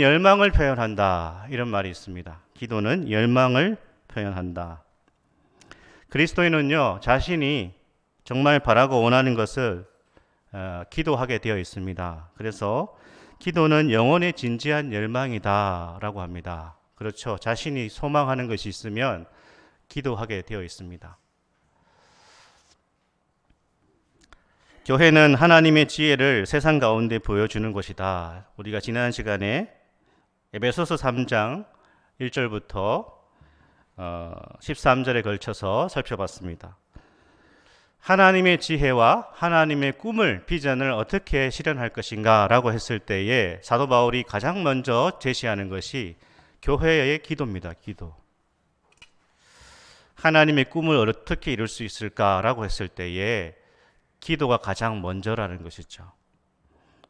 열망을 표현한다. 이런 말이 있습니다. 기도는 열망을 표현한다. 그리스도인은요, 자신이 정말 바라고 원하는 것을 어, 기도하게 되어 있습니다. 그래서 기도는 영혼의 진지한 열망이다라고 합니다. 그렇죠. 자신이 소망하는 것이 있으면 기도하게 되어 있습니다. 교회는 하나님의 지혜를 세상 가운데 보여주는 곳이다. 우리가 지난 시간에 에베소서 3장 1절부터 13절에 걸쳐서 살펴봤습니다. 하나님의 지혜와 하나님의 꿈을 비전을 어떻게 실현할 것인가라고 했을 때에 사도 바울이 가장 먼저 제시하는 것이 교회의 기도입니다. 기도. 하나님의 꿈을 어떻게 이룰 수 있을까라고 했을 때에 기도가 가장 먼저라는 것이죠.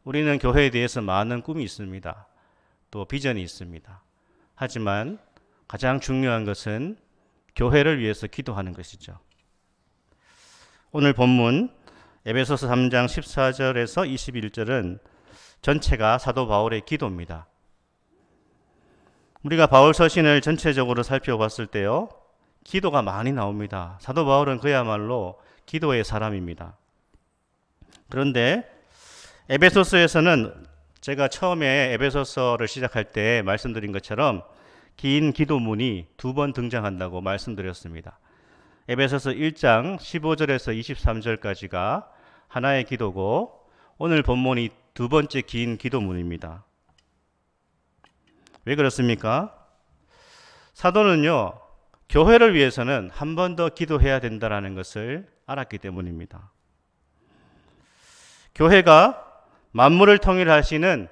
우리는 교회에 대해서 많은 꿈이 있습니다. 또 비전이 있습니다. 하지만 가장 중요한 것은 교회를 위해서 기도하는 것이죠. 오늘 본문 에베소서 3장 14절에서 21절은 전체가 사도 바울의 기도입니다. 우리가 바울 서신을 전체적으로 살펴봤을 때요. 기도가 많이 나옵니다. 사도 바울은 그야말로 기도의 사람입니다. 그런데 에베소서에서는 제가 처음에 에베소서를 시작할 때 말씀드린 것처럼 긴 기도문이 두 번 등장한다고 말씀드렸습니다. 에베소서 1장 15절에서 23절까지가 하나의 기도고 오늘 본문이 두 번째 긴 기도문입니다. 왜 그렇습니까? 사도는요, 교회를 위해서는 한 번 더 기도해야 된다라는 것을 알았기 때문입니다. 교회가 만물을 통일하시는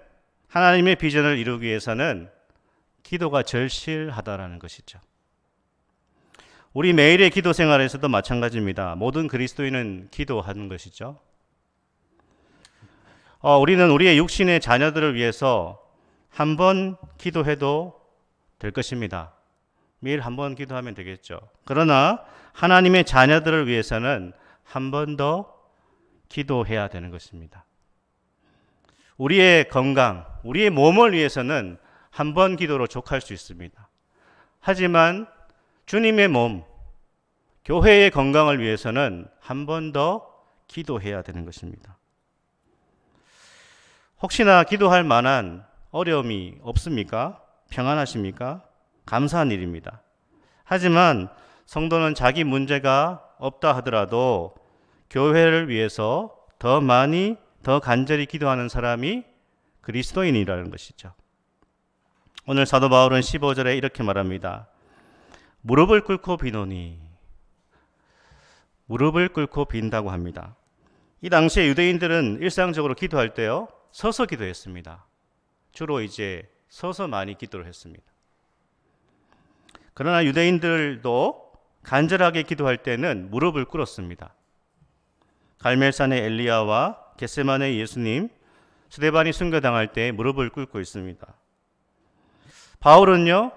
하나님의 비전을 이루기 위해서는 기도가 절실하다라는 것이죠. 우리 매일의 기도 생활에서도 마찬가지입니다. 모든 그리스도인은 기도하는 것이죠. 어, 우리는 우리의 육신의 자녀들을 위해서 한 번 기도해도 될 것입니다. 매일 한 번 기도하면 되겠죠. 그러나 하나님의 자녀들을 위해서는 한 번 더 기도해야 되는 것입니다. 우리의 건강, 우리의 몸을 위해서는 한 번 기도로 족할 수 있습니다. 하지만 주님의 몸, 교회의 건강을 위해서는 한 번 더 기도해야 되는 것입니다. 혹시나 기도할 만한 어려움이 없습니까? 평안하십니까? 감사한 일입니다. 하지만 성도는 자기 문제가 없다 하더라도 교회를 위해서 더 많이 더 간절히 기도하는 사람이 그리스도인이라는 것이죠. 오늘 사도 바울은 15절에 이렇게 말합니다. 무릎을 꿇고 비노니 무릎을 꿇고 빈다고 합니다. 이 당시에 유대인들은 일상적으로 기도할 때요 서서 기도했습니다. 주로 이제 서서 많이 기도를 했습니다. 그러나 유대인들도 간절하게 기도할 때는 무릎을 꿇었습니다. 갈멜산의 엘리야와 겟세만의 예수님, 스데반이 순교당할 때 무릎을 꿇고 있습니다. 바울은요,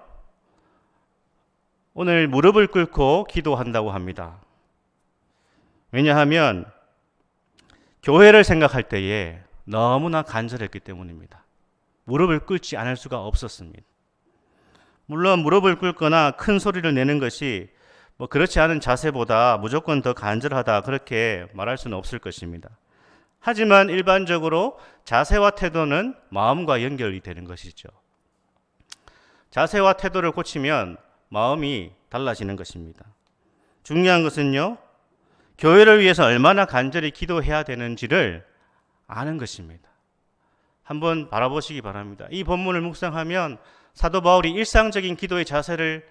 오늘 무릎을 꿇고 기도한다고 합니다. 왜냐하면 교회를 생각할 때에 너무나 간절했기 때문입니다. 무릎을 꿇지 않을 수가 없었습니다. 물론 무릎을 꿇거나 큰 소리를 내는 것이 뭐 그렇지 않은 자세보다 무조건 더 간절하다 그렇게 말할 수는 없을 것입니다. 하지만 일반적으로 자세와 태도는 마음과 연결이 되는 것이죠. 자세와 태도를 고치면 마음이 달라지는 것입니다. 중요한 것은요, 교회를 위해서 얼마나 간절히 기도해야 되는지를 아는 것입니다. 한번 바라보시기 바랍니다. 이 본문을 묵상하면 사도 바울이 일상적인 기도의 자세를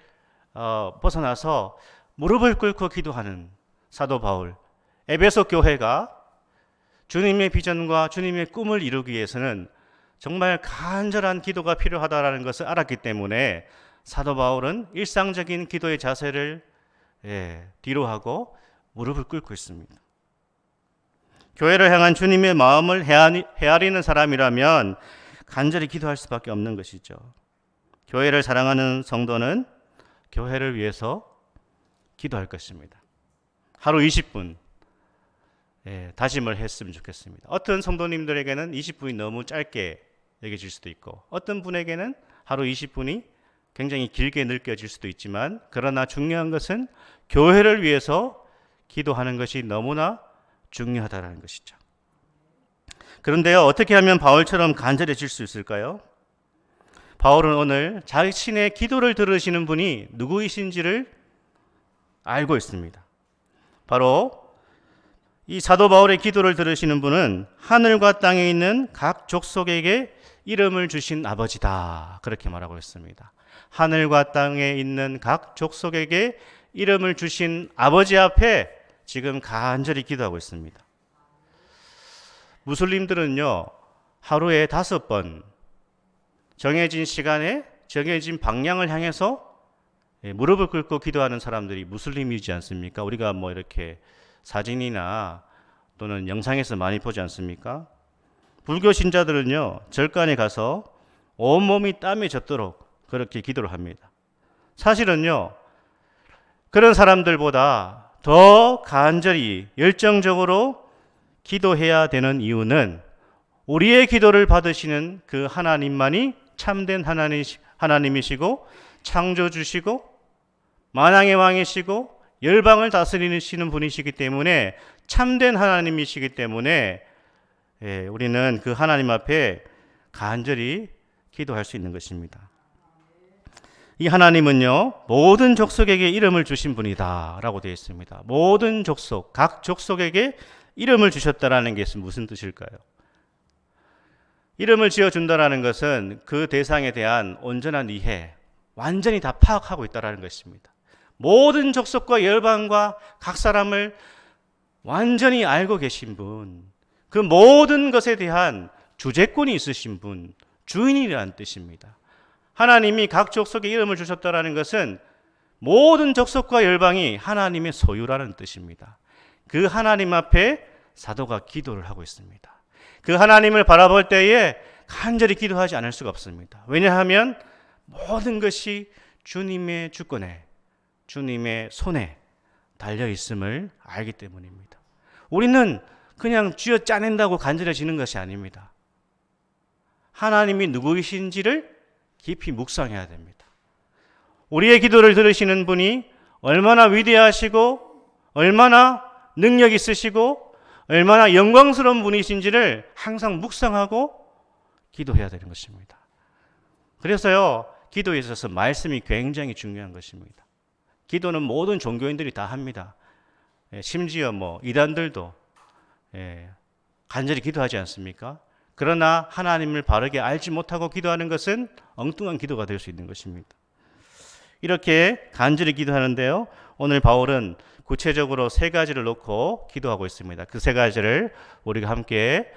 어, 벗어나서 무릎을 꿇고 기도하는 사도 바울. 에베소 교회가 주님의 비전과 주님의 꿈을 이루기 위해서는 정말 간절한 기도가 필요하다라는 것을 알았기 때문에 사도 바울은 일상적인 기도의 자세를 예, 뒤로 하고 무릎을 꿇고 있습니다. 교회를 향한 주님의 마음을 헤아리는 사람이라면 간절히 기도할 수밖에 없는 것이죠. 교회를 사랑하는 성도는 교회를 위해서 기도할 것입니다. 하루 20분 예, 다짐을 했으면 좋겠습니다. 어떤 성도님들에게는 20분이 너무 짧게 여겨질 수도 있고 어떤 분에게는 하루 20분이 굉장히 길게 느껴질 수도 있지만 그러나 중요한 것은 교회를 위해서 기도하는 것이 너무나 중요하다는 것이죠. 그런데요, 어떻게 하면 바울처럼 간절해질 수 있을까요? 바울은 오늘 자신의 기도를 들으시는 분이 누구이신지를 알고 있습니다. 바로 이 사도 바울의 기도를 들으시는 분은 하늘과 땅에 있는 각 족속에게 이름을 주신 아버지다. 그렇게 말하고 있습니다. 하늘과 땅에 있는 각 족속에게 이름을 주신 아버지 앞에 지금 간절히 기도하고 있습니다. 무슬림들은요, 하루에 다섯 번 정해진 시간에 정해진 방향을 향해서 예, 무릎을 꿇고 기도하는 사람들이 무슬림이지 않습니까? 우리가 뭐 이렇게 사진이나 또는 영상에서 많이 보지 않습니까? 불교 신자들은요, 절간에 가서 온몸이 땀이 젖도록 그렇게 기도를 합니다. 사실은요, 그런 사람들보다 더 간절히 열정적으로 기도해야 되는 이유는 우리의 기도를 받으시는 그 하나님만이 참된 하나님, 하나님이시고 창조주시고 만왕의 왕이시고 열방을 다스리시는 분이시기 때문에 참된 하나님이시기 때문에 예, 우리는 그 하나님 앞에 간절히 기도할 수 있는 것입니다. 이 하나님은요, 모든 족속에게 이름을 주신 분이다라고 되어 있습니다. 모든 족속, 각 족속에게 이름을 주셨다라는 게 무슨 뜻일까요? 이름을 지어 준다라는 것은 그 대상에 대한 온전한 이해, 완전히 다 파악하고 있다라는 것입니다. 모든 족속과 열방과 각 사람을 완전히 알고 계신 분, 그 모든 것에 대한 주재권이 있으신 분, 주인이라는 뜻입니다. 하나님이 각 족속에 이름을 주셨다라는 것은 모든 족속과 열방이 하나님의 소유라는 뜻입니다. 그 하나님 앞에 사도가 기도를 하고 있습니다. 그 하나님을 바라볼 때에 간절히 기도하지 않을 수가 없습니다. 왜냐하면 모든 것이 주님의 주권에, 주님의 손에 달려 있음을 알기 때문입니다. 우리는 그냥 쥐어 짜낸다고 간절해지는 것이 아닙니다. 하나님이 누구이신지를 깊이 묵상해야 됩니다. 우리의 기도를 들으시는 분이 얼마나 위대하시고 얼마나 능력 있으시고 얼마나 영광스러운 분이신지를 항상 묵상하고 기도해야 되는 것입니다. 그래서요, 기도에 있어서 말씀이 굉장히 중요한 것입니다. 기도는 모든 종교인들이 다 합니다. 예, 심지어 뭐 이단들도 예, 간절히 기도하지 않습니까? 그러나 하나님을 바르게 알지 못하고 기도하는 것은 엉뚱한 기도가 될 수 있는 것입니다. 이렇게 간절히 기도하는데요. 오늘 바울은 구체적으로 세 가지를 놓고 기도하고 있습니다. 그 세 가지를 우리가 함께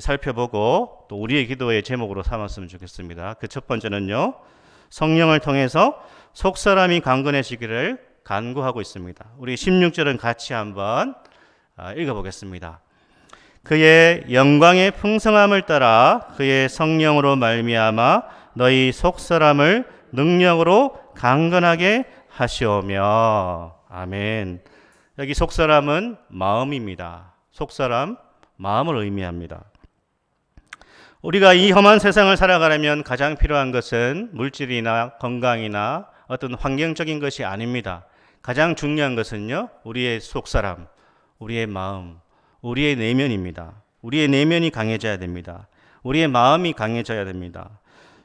살펴보고 또 우리의 기도의 제목으로 삼았으면 좋겠습니다. 그 첫 번째는요. 성령을 통해서 속 사람이 강건해지기를 간구하고 있습니다. 우리 16절은 같이 한번 아, 읽어보겠습니다. 그의 영광의 풍성함을 따라 그의 성령으로 말미암아 너희 속 사람을 능력으로 강건하게 하시오며 아멘. 여기 속 사람은 마음입니다. 속 사람 마음을 의미합니다. 우리가 이 험한 세상을 살아가려면 가장 필요한 것은 물질이나 건강이나 어떤 환경적인 것이 아닙니다. 가장 중요한 것은요, 우리의 속 사람, 우리의 마음, 우리의 내면입니다. 우리의 내면이 강해져야 됩니다. 우리의 마음이 강해져야 됩니다.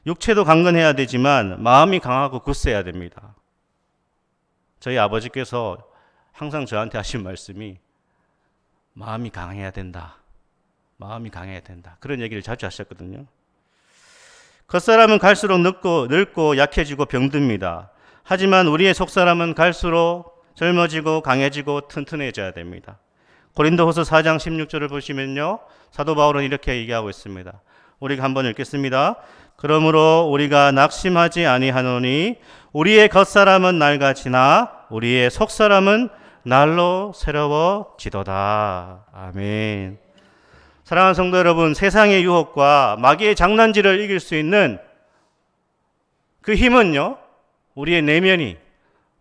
육체도 강건해야 되지만 마음이 강하고 굳세야 됩니다. 저희 아버지께서 항상 저한테 하신 말씀이 마음이 강해야 된다. 마음이 강해야 된다. 그런 얘기를 자주 하셨거든요. 겉사람은 갈수록 늙고, 늙고 약해지고 병듭니다. 하지만 우리의 속사람은 갈수록 젊어지고 강해지고 튼튼해져야 됩니다. 고린도후서 4장 16절을 보시면요. 사도 바울은 이렇게 얘기하고 있습니다. 우리가 한번 읽겠습니다. 그러므로 우리가 낙심하지 아니하노니 우리의 겉사람은 낡아지나 우리의 속사람은 날로 새로워지도다. 아멘. 사랑하는 성도 여러분, 세상의 유혹과 마귀의 장난질을 이길 수 있는 그 힘은요, 우리의 내면이,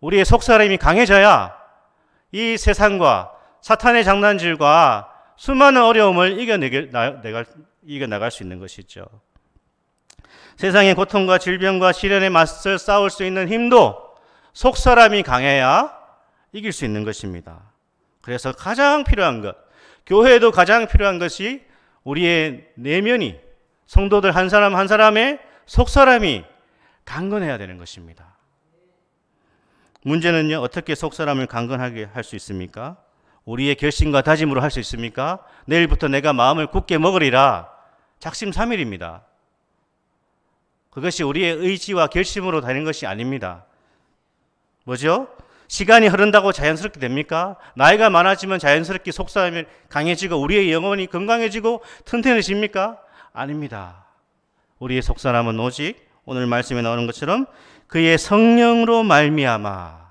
우리의 속사람이 강해져야 이 세상과 사탄의 장난질과 수많은 어려움을 이겨나갈 수 있는 것이죠. 세상의 고통과 질병과 시련에 맞서 싸울 수 있는 힘도 속 사람이 강해야 이길 수 있는 것입니다. 그래서 가장 필요한 것, 교회에도 가장 필요한 것이 우리의 내면이 성도들 한 사람 한 사람의 속 사람이 강건해야 되는 것입니다. 문제는요, 어떻게 속 사람을 강건하게 할 수 있습니까? 우리의 결심과 다짐으로 할 수 있습니까? 내일부터 내가 마음을 굳게 먹으리라. 작심삼일입니다. 그것이 우리의 의지와 결심으로 되는 것이 아닙니다. 뭐죠? 시간이 흐른다고 자연스럽게 됩니까? 나이가 많아지면 자연스럽게 속사람이 강해지고 우리의 영혼이 건강해지고 튼튼해집니까? 아닙니다. 우리의 속사람은 오직 오늘 말씀에 나오는 것처럼 그의 성령으로 말미암아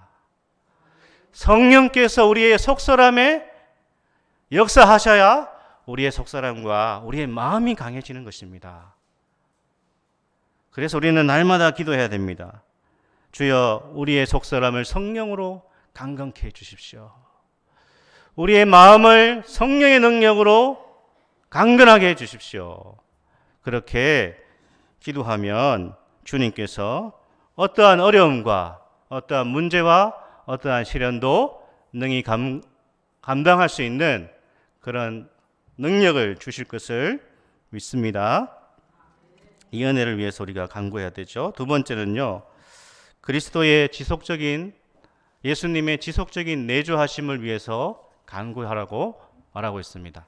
성령께서 우리의 속사람에 역사하셔야 우리의 속사람과 우리의 마음이 강해지는 것입니다. 그래서 우리는 날마다 기도해야 됩니다. 주여 우리의 속사람을 성령으로 강건케 해 주십시오. 우리의 마음을 성령의 능력으로 강건하게 해 주십시오. 그렇게 기도하면 주님께서 어떠한 어려움과 어떠한 문제와 어떠한 시련도 능히 감, 감당할 수 있는 그런 능력을 주실 것을 믿습니다. 이 은혜를 위해서 우리가 간구해야 되죠. 두 번째는요. 그리스도의 지속적인 예수님의 지속적인 내주하심을 위해서 간구하라고 말하고 있습니다.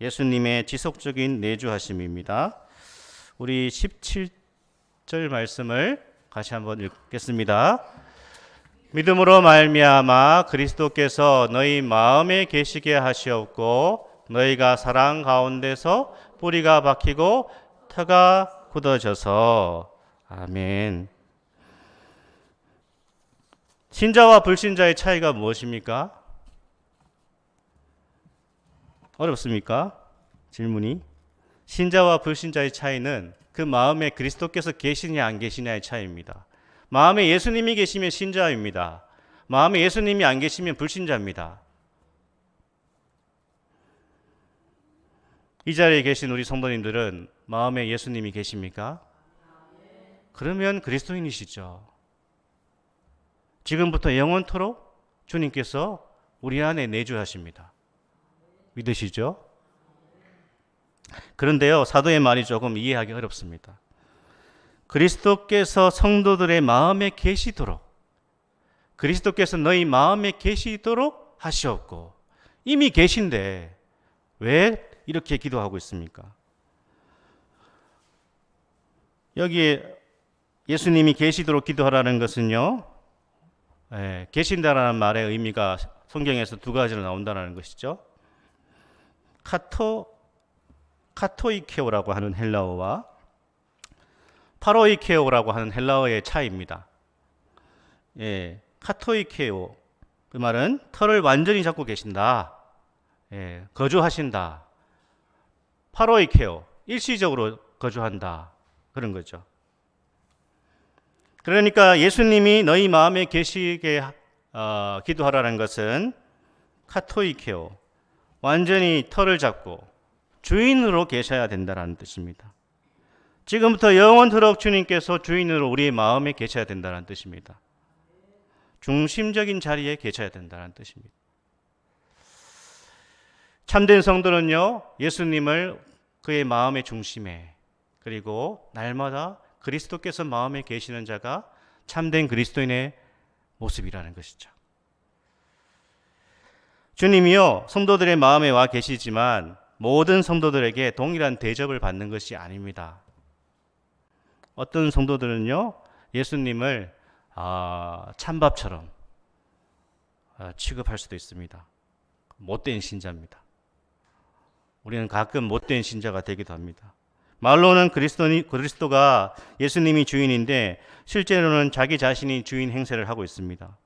예수님의 지속적인 내주하심입니다. 우리 17절 말씀을 다시 한번 읽겠습니다. 믿음으로 말미암아 그리스도께서 너희 마음에 계시게 하시옵고 너희가 사랑 가운데서 뿌리가 박히고 터가 굳어져서 아멘. 신자와 불신자의 차이가 무엇입니까? 어렵습니까? 질문이. 신자와 불신자의 차이는 그 마음에 그리스도께서 계시냐 안 계시냐의 차이입니다. 마음에 예수님이 계시면 신자입니다. 마음에 예수님이 안 계시면 불신자입니다. 이 자리에 계신 우리 성도님들은 마음에 예수님이 계십니까? 그러면 그리스도인이시죠. 지금부터 영원토록 주님께서 우리 안에 내주하십니다. 믿으시죠? 그런데요, 사도의 말이 조금 이해하기 어렵습니다. 그리스도께서 성도들의 마음에 계시도록, 그리스도께서 너희 마음에 계시도록 하시옵고, 이미 계신데, 왜 이렇게 기도하고 있습니까? 여기에 예수님이 계시도록 기도하라는 것은요, 예, 계신다라는 말의 의미가 성경에서 두 가지로 나온다는 것이죠. 카토 카토이케오라고 하는 헬라어와 파로이케오라고 하는 헬라어의 차이입니다. 예, 카토이케오 그 말은 털을 완전히 잡고 계신다. 예, 거주하신다. 파로이케오 일시적으로 거주한다. 그런 거죠. 그러니까 예수님이 너희 마음에 계시게 어, 기도하라는 것은 카토이케오 완전히 털을 잡고 주인으로 계셔야 된다는 뜻입니다. 지금부터 영원토록 주님께서 주인으로 우리의 마음에 계셔야 된다는 뜻입니다. 중심적인 자리에 계셔야 된다는 뜻입니다. 참된 성도는요, 예수님을 그의 마음의 중심에 그리고 날마다 그리스도께서 마음에 계시는 자가 참된 그리스도인의 모습이라는 것이죠. 주님이요, 성도들의 마음에 와 계시지만 모든 성도들에게 동일한 대접을 받는 것이 아닙니다. 어떤 성도들은요, 예수님을 아, 찬밥처럼 아, 취급할 수도 있습니다. 못된 신자입니다. 우리는 가끔 못된 신자가 되기도 합니다. 말로는 그리스도니, 그리스도 가 예수님이 주인인데 실제로는 자기 자신이 주인 행세를 하고 있습니다.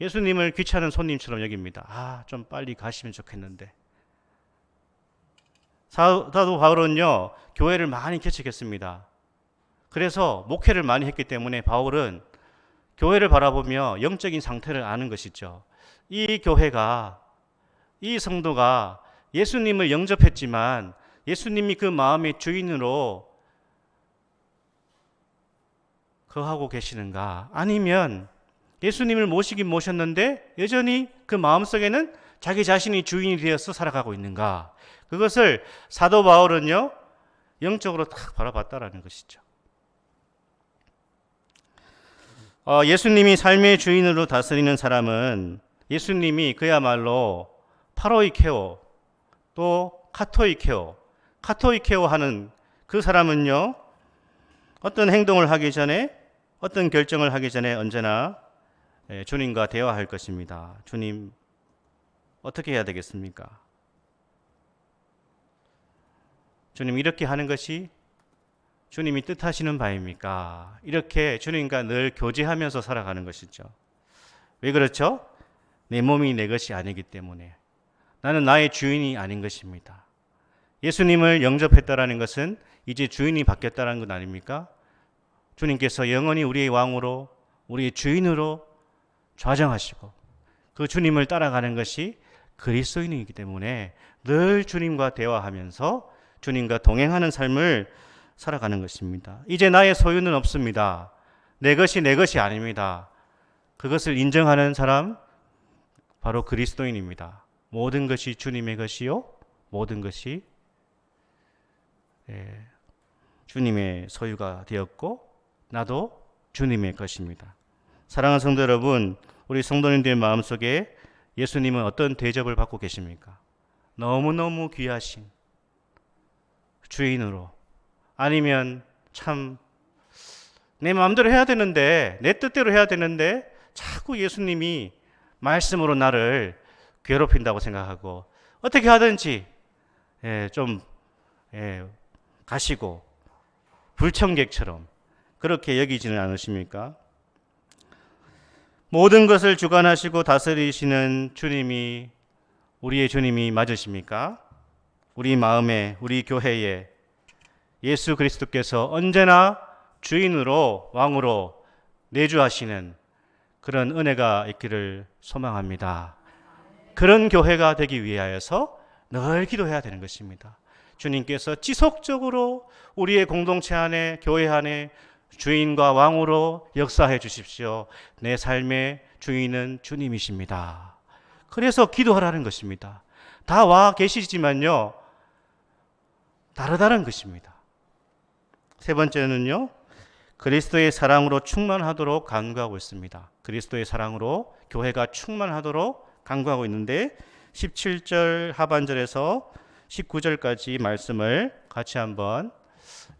예수님을 귀찮은 손님처럼 여깁니다. 아, 좀 빨리 가시면 좋겠는데. 사도 바울은요, 교회를 많이 개척했습니다. 그래서 목회를 많이 했기 때문에 바울은 교회를 바라보며 영적인 상태를 아는 것이죠. 이 교회가, 이 성도가 예수님을 영접했지만 예수님이 그 마음의 주인으로 거하고 계시는가? 아니면 예수님을 모시긴 모셨는데 여전히 그 마음속에는 자기 자신이 주인이 되어서 살아가고 있는가? 그것을 사도 바울은요, 영적으로 딱 바라봤다라는 것이죠. 어, 예수님이 삶의 주인으로 다스리는 사람은 예수님이 그야말로 파로이케오 또 카토이케오 카토이케오 하는 그 사람은요 어떤 행동을 하기 전에 어떤 결정을 하기 전에 언제나 예, 주님과 대화할 것입니다. 주님 어떻게 해야 되겠습니까? 주님 이렇게 하는 것이 주님이 뜻하시는 바입니까? 이렇게 주님과 늘 교제하면서 살아가는 것이죠. 왜 그렇죠? 내 몸이 내 것이 아니기 때문에 나는 나의 주인이 아닌 것입니다. 예수님을 영접했다라는 것은 이제 주인이 바뀌었다는 것 아닙니까? 주님께서 영원히 우리의 왕으로 우리의 주인으로 좌정하시고 그 주님을 따라가는 것이 그리스도인이기 때문에 늘 주님과 대화하면서 주님과 동행하는 삶을 살아가는 것입니다. 이제 나의 소유는 없습니다. 내 것이 내 것이 아닙니다. 그것을 인정하는 사람 바로 그리스도인입니다. 모든 것이 주님의 것이요, 모든 것이 예, 주님의 소유가 되었고 나도 주님의 것입니다. 사랑하는 성도 여러분, 우리 성도님들 마음속에 예수님은 어떤 대접을 받고 계십니까? 너무너무 귀하신 주인으로 아니면 참 내 마음대로 해야 되는데 내 뜻대로 해야 되는데 자꾸 예수님이 말씀으로 나를 괴롭힌다고 생각하고 어떻게 하든지 예, 좀 예, 가시고 불청객처럼 그렇게 여기지는 않으십니까? 모든 것을 주관하시고 다스리시는 주님이 우리의 주님이 맞으십니까? 우리 마음에 우리 교회에 예수 그리스도께서 언제나 주인으로 왕으로 내주하시는 그런 은혜가 있기를 소망합니다. 그런 교회가 되기 위하여서 늘 기도해야 되는 것입니다. 주님께서 지속적으로 우리의 공동체 안에 교회 안에 주인과 왕으로 역사해 주십시오. 내 삶의 주인은 주님이십니다. 그래서 기도하라는 것입니다. 다 와 계시지만요. 다르다는 것입니다. 세 번째는요. 그리스도의 사랑으로 충만하도록 간구하고 있습니다. 그리스도의 사랑으로 교회가 충만하도록 간구하고 있는데 17절 하반절에서 19절까지 말씀을 같이 한번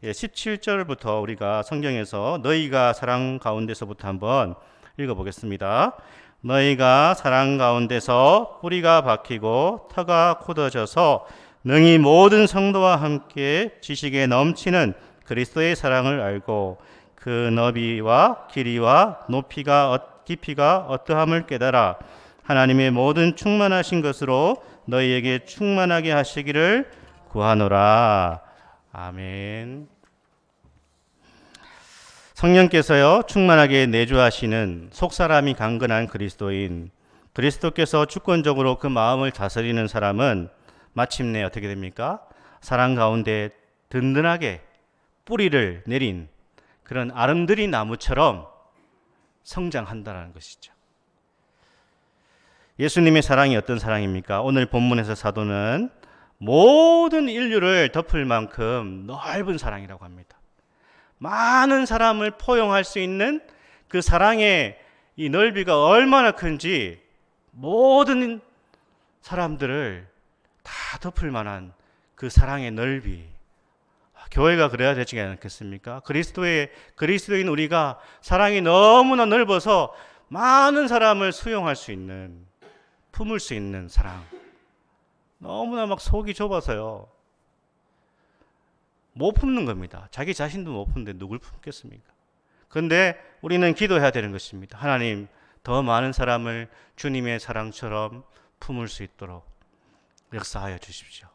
17절부터 우리가 성경에서 너희가 사랑 가운데서부터 한번 읽어보겠습니다. 너희가 사랑 가운데서 뿌리가 박히고 터가 굳어져서 능히 모든 성도와 함께 지식에 넘치는 그리스도의 사랑을 알고 그 너비와 길이와 높이가 깊이가 어떠함을 깨달아 하나님의 모든 충만하신 것으로 너희에게 충만하게 하시기를 구하노라. 아멘. 성령께서요 충만하게 내주하시는 속사람이 강건한 그리스도인 그리스도께서 주권적으로 그 마음을 다스리는 사람은 마침내 어떻게 됩니까? 사랑 가운데 든든하게 뿌리를 내린 그런 아름드리 나무처럼 성장한다는 것이죠. 예수님의 사랑이 어떤 사랑입니까? 오늘 본문에서 사도는 모든 인류를 덮을 만큼 넓은 사랑이라고 합니다. 많은 사람을 포용할 수 있는 그 사랑의 이 넓이가 얼마나 큰지 모든 사람들을 다 덮을 만한 그 사랑의 넓이. 교회가 그래야 되지 않겠습니까? 그리스도의 그리스도인 우리가 사랑이 너무나 넓어서 많은 사람을 수용할 수 있는 품을 수 있는 사랑. 너무나 막 속이 좁아서요. 못 품는 겁니다. 자기 자신도 못 품는데 누굴 품겠습니까? 그런데 우리는 기도해야 되는 것입니다. 하나님, 더 많은 사람을 주님의 사랑처럼 품을 수 있도록 역사하여 주십시오.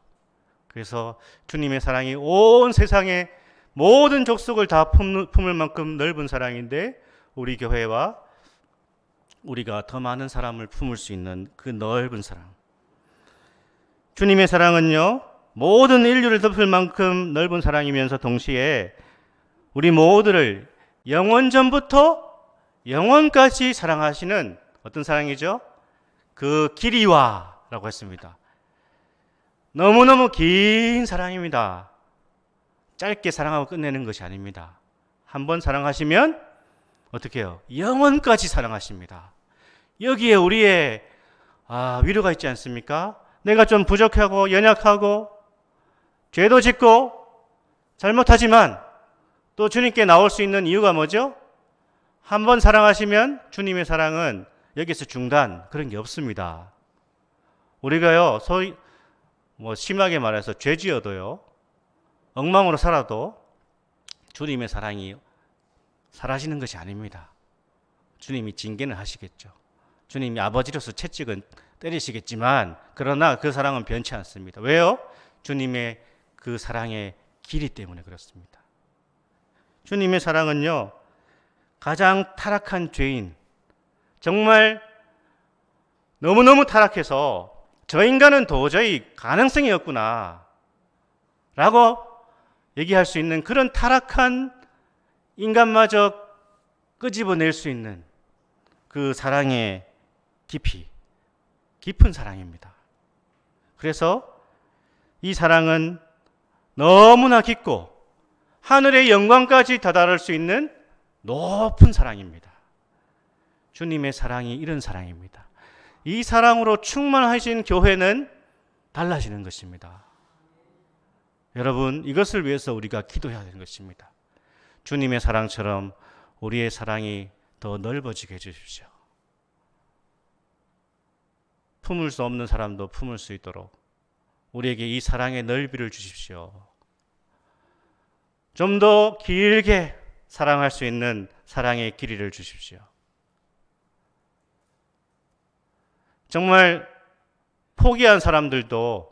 그래서 주님의 사랑이 온 세상의 모든 족속을 다 품을 만큼 넓은 사랑인데 우리 교회와 우리가 더 많은 사람을 품을 수 있는 그 넓은 사랑. 주님의 사랑은요, 모든 인류를 덮을 만큼 넓은 사랑이면서 동시에 우리 모두를 영원 전부터 영원까지 사랑하시는 어떤 사랑이죠? 그 길이와 라고 했습니다. 너무너무 긴 사랑입니다. 짧게 사랑하고 끝내는 것이 아닙니다. 한 번 사랑하시면 어떻게 해요? 영원까지 사랑하십니다. 여기에 우리의 아, 위로가 있지 않습니까? 내가 좀 부족하고 연약하고 죄도 짓고 잘못하지만 또 주님께 나올 수 있는 이유가 뭐죠? 한 번 사랑하시면 주님의 사랑은 여기서 중단 그런 게 없습니다. 우리가요 소위 뭐 심하게 말해서 죄지어도요 엉망으로 살아도 주님의 사랑이 사라지는 것이 아닙니다. 주님이 징계는 하시겠죠. 주님이 아버지로서 채찍은 때리시겠지만 그러나 그 사랑은 변치 않습니다. 왜요? 주님의 그 사랑의 길이 때문에 그렇습니다. 주님의 사랑은요 가장 타락한 죄인 정말 너무너무 타락해서 저 인간은 도저히 가능성이 없구나 라고 얘기할 수 있는 그런 타락한 인간마저 끄집어낼 수 있는 그 사랑의 깊이, 깊은 사랑입니다. 그래서 이 사랑은 너무나 깊고 하늘의 영광까지 다다를 수 있는 높은 사랑입니다. 주님의 사랑이 이런 사랑입니다. 이 사랑으로 충만하신 교회는 달라지는 것입니다. 여러분, 이것을 위해서 우리가 기도해야 되는 것입니다. 주님의 사랑처럼 우리의 사랑이 더 넓어지게 해주십시오. 품을 수 없는 사람도 품을 수 있도록 우리에게 이 사랑의 넓이를 주십시오. 좀 더 길게 사랑할 수 있는 사랑의 길이를 주십시오. 정말 포기한 사람들도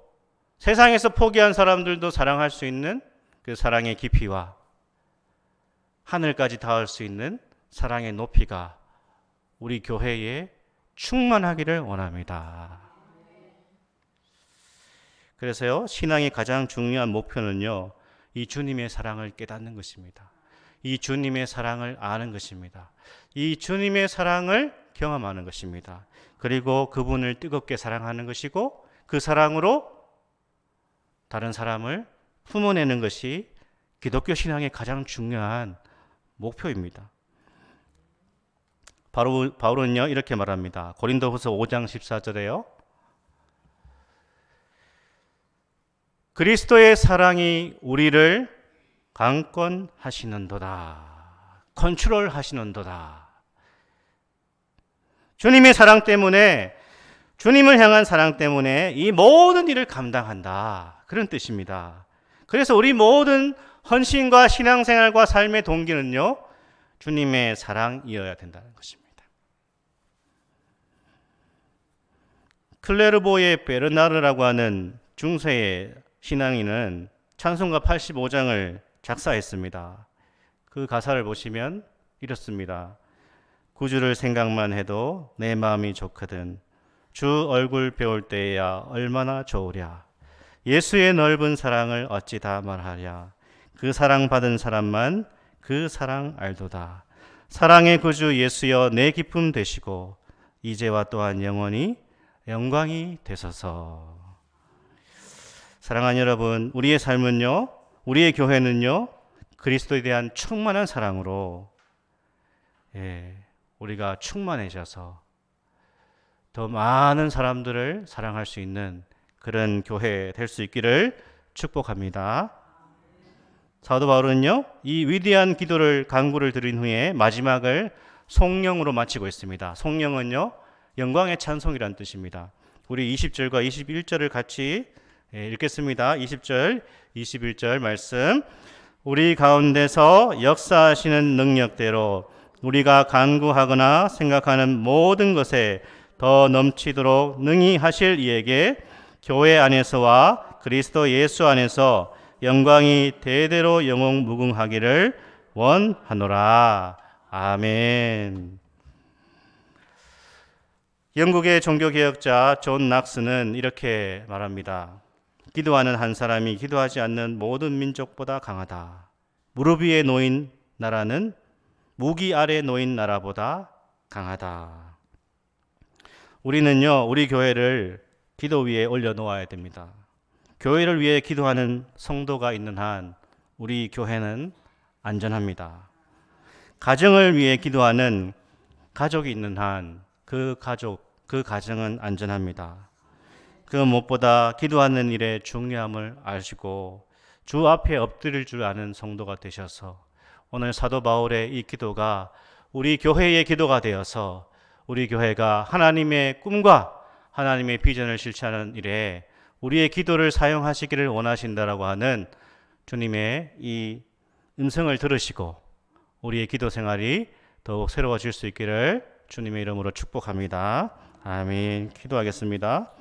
세상에서 포기한 사람들도 사랑할 수 있는 그 사랑의 깊이와 하늘까지 닿을 수 있는 사랑의 높이가 우리 교회에 충만하기를 원합니다. 그래서요, 신앙의 가장 중요한 목표는요, 이 주님의 사랑을 깨닫는 것입니다. 이 주님의 사랑을 아는 것입니다. 이 주님의 사랑을 경험하는 것입니다. 그리고 그분을 뜨겁게 사랑하는 것이고 그 사랑으로 다른 사람을 품어내는 것이 기독교 신앙의 가장 중요한 목표입니다. 바로 바울은요 이렇게 말합니다. 고린도후서 5장 14절에요. 그리스도의 사랑이 우리를 강권하시는도다. 컨트롤 하시는도다. 주님의 사랑 때문에 주님을 향한 사랑 때문에 이 모든 일을 감당한다. 그런 뜻입니다. 그래서 우리 모든 헌신과 신앙생활과 삶의 동기는요. 주님의 사랑이어야 된다는 것입니다. 클레르보의 베르나르라고 하는 중세의 신앙인은 찬송가 85장을 작사했습니다. 그 가사를 보시면 이렇습니다. 구주를 생각만 해도 내 마음이 좋거든. 주 얼굴 배울 때야 얼마나 좋으랴. 예수의 넓은 사랑을 어찌 다 말하랴. 그 사랑 받은 사람만 그 사랑 알도다. 사랑의 구주 예수여 내 기쁨 되시고 이제와 또한 영원히 영광이 되소서. 사랑하는 여러분, 우리의 삶은요, 우리의 교회는요, 그리스도에 대한 충만한 사랑으로 예, 우리가 충만해져서 더 많은 사람들을 사랑할 수 있는 그런 교회 될 수 있기를 축복합니다. 사도 바울은요, 이 위대한 기도를 간구를 드린 후에 마지막을 송령으로 마치고 있습니다. 송령은요, 영광의 찬송이란 뜻입니다. 우리 20절과 21절을 같이 예, 읽겠습니다. 20절, 21절 말씀. 우리 가운데서 역사하시는 능력대로 우리가 간구하거나 생각하는 모든 것에 더 넘치도록 능히 하실 이에게 교회 안에서와 그리스도 예수 안에서 영광이 대대로 영웅 무궁하기를 원하노라. 아멘. 영국의 종교개혁자 존 낙스는 이렇게 말합니다. 기도하는 한 사람이 기도하지 않는 모든 민족보다 강하다. 무릎 위에 놓인 나라는 무기 아래 놓인 나라보다 강하다. 우리는요, 우리 교회를 기도 위에 올려 놓아야 됩니다. 교회를 위해 기도하는 성도가 있는 한 우리 교회는 안전합니다. 가정을 위해 기도하는 가족이 있는 한 그 가족, 그 가정은 안전합니다. 그 무엇보다 기도하는 일의 중요함을 아시고 주 앞에 엎드릴 줄 아는 성도가 되셔서 오늘 사도 바울의 이 기도가 우리 교회의 기도가 되어서 우리 교회가 하나님의 꿈과 하나님의 비전을 실천하는 일에 우리의 기도를 사용하시기를 원하신다라고 하는 주님의 이 음성을 들으시고 우리의 기도 생활이 더욱 새로워질 수 있기를 주님의 이름으로 축복합니다. 아멘. 기도하겠습니다.